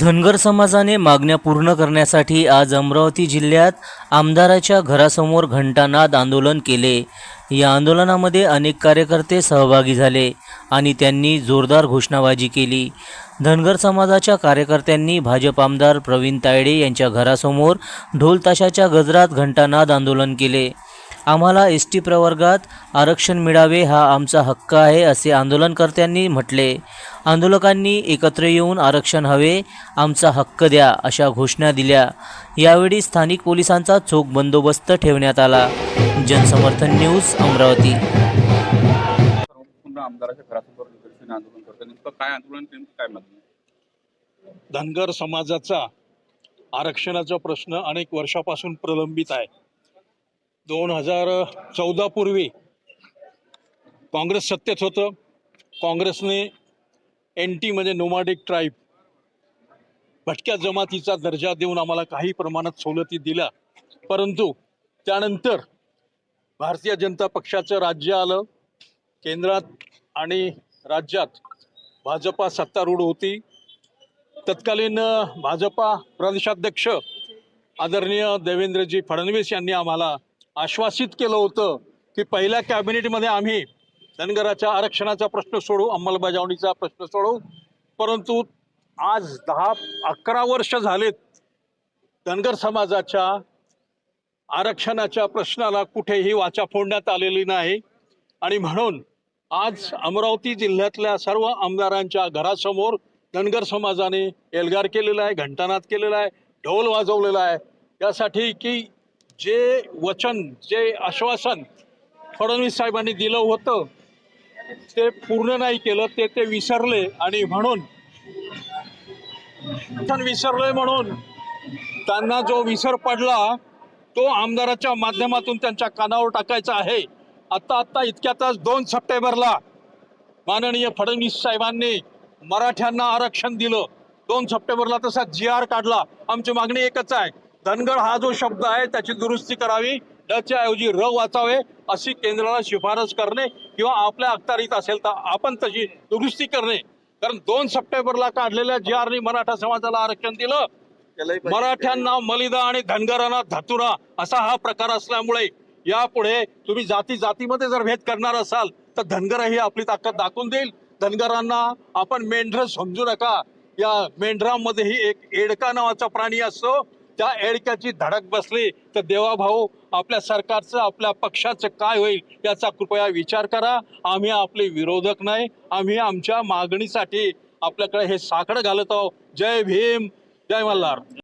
धनगर समाजाने मागण्या पूर्ण करण्यासाठी आज अमरावती जिल्ह्यात आमदाराच्या घरासमोर घंटानाद आंदोलन केले. या आंदोलनामध्ये अनेक कार्यकर्ते सहभागी झाले आणि त्यांनी जोरदार घोषणाबाजी केली. धनगर समाजाच्या कार्यकर्त्यांनी भाजप आमदार प्रवीण तायडे यांच्या घरासमोर ढोल ताशाच्या गजरात घंटानाद आंदोलन केले. आम्हाला एस टी प्रवर्गात आरक्षण मिळावे हा आमचा हक्क आहे असे आंदोलनकर्त्यांनी म्हटले. आंदोलकांनी एकत्र येऊन आरक्षण हवे आमचा हक्क द्या अशा घोषणा दिल्या. यावेळी स्थानिक पोलिसांचा चोख बंदोबस्त ठेवण्यात आला. जनसमर्थन न्यूज अमरावती? धनगर समाजाचा आरक्षणाचा प्रश्न अनेक वर्षापासून प्रलंबित आहे. दोन हजार चौदापूर्वी काँग्रेस सत्तेत होतं. काँग्रेसने एन टी म्हणजे नोमॅडिक ट्राईब भटक्या जमातीचा दर्जा देऊन आम्हाला काही प्रमाणात सवलती दिल्या. परंतु त्यानंतर भारतीय जनता पक्षाचं राज्य आलं. केंद्रात आणि राज्यात भाजपा सत्तारूढ होती. तत्कालीन भाजपा प्रदेशाध्यक्ष आदरणीय देवेंद्रजी फडणवीस यांनी आम्हाला आश्वासित केलं होतं की पहिल्या कॅबिनेटमध्ये आम्ही धनगराच्या आरक्षणाचा प्रश्न सोडू अंमलबजावणीचा प्रश्न सोडू परंतु आज दहा अकरा वर्ष झालेत धनगर समाजाच्या आरक्षणाच्या प्रश्नाला कुठेही वाचा फोडण्यात आलेली नाही. आणि म्हणून आज अमरावती जिल्ह्यातल्या सर्व आमदारांच्या घरासमोर धनगर समाजाने एल्गार केलेला आहे घंटानाद केलेला आहे ढोल वाजवलेला आहे. यासाठी की जे वचन जे आश्वासन फडणवीस साहेबांनी दिलं होतं ते पूर्ण नाही केलं ते ते विसरले आणि म्हणून वचन विसरले म्हणून त्यांना जो विसर पडला तो आमदाराच्या माध्यमातून त्यांच्या कानावर टाकायचा आहे. आत्ता आत्ता इतक्यातच दोन सप्टेंबरला माननीय फडणवीस साहेबांनी मराठ्यांना आरक्षण दिलं. दोन सप्टेंबरला तसा जी आर काढला. आमची मागणी एकच आहे. धनगर हा जो शब्द आहे त्याची दुरुस्ती करावी. डच्या ऐवजी र वाचावे अशी केंद्राला शिफारस करणे किंवा आपल्या अखत्यारीत असेल तर आपण तशी दुरुस्ती करणे. कारण दोन सप्टेंबरला काढलेल्या जी आरनी मराठा समाजाला आरक्षण दिलं मराठ्यांना मलिदा आणि धनगरांना धातुरा असा हा प्रकार असल्यामुळे यापुढे तुम्ही जाती जातीमध्ये जर भेद करणार असाल तर धनगरही आपली ताकद दाखवून देईल. धनगरांना आपण मेंढर समजू नका. या मेंढरामध्येही एक एडका नावाचा प्राणी असतो. त्या एडक्याची धडक बसली तर देवाभाऊ आपल्या सरकारचं आपल्या पक्षाचं काय होईल याचा कृपया विचार करा. आम्ही आपले विरोधक नाही आम्ही आमच्या मागणीसाठी आपल्याकडे हे साकडं घालत आहोत. जय भीम जय मल्हार.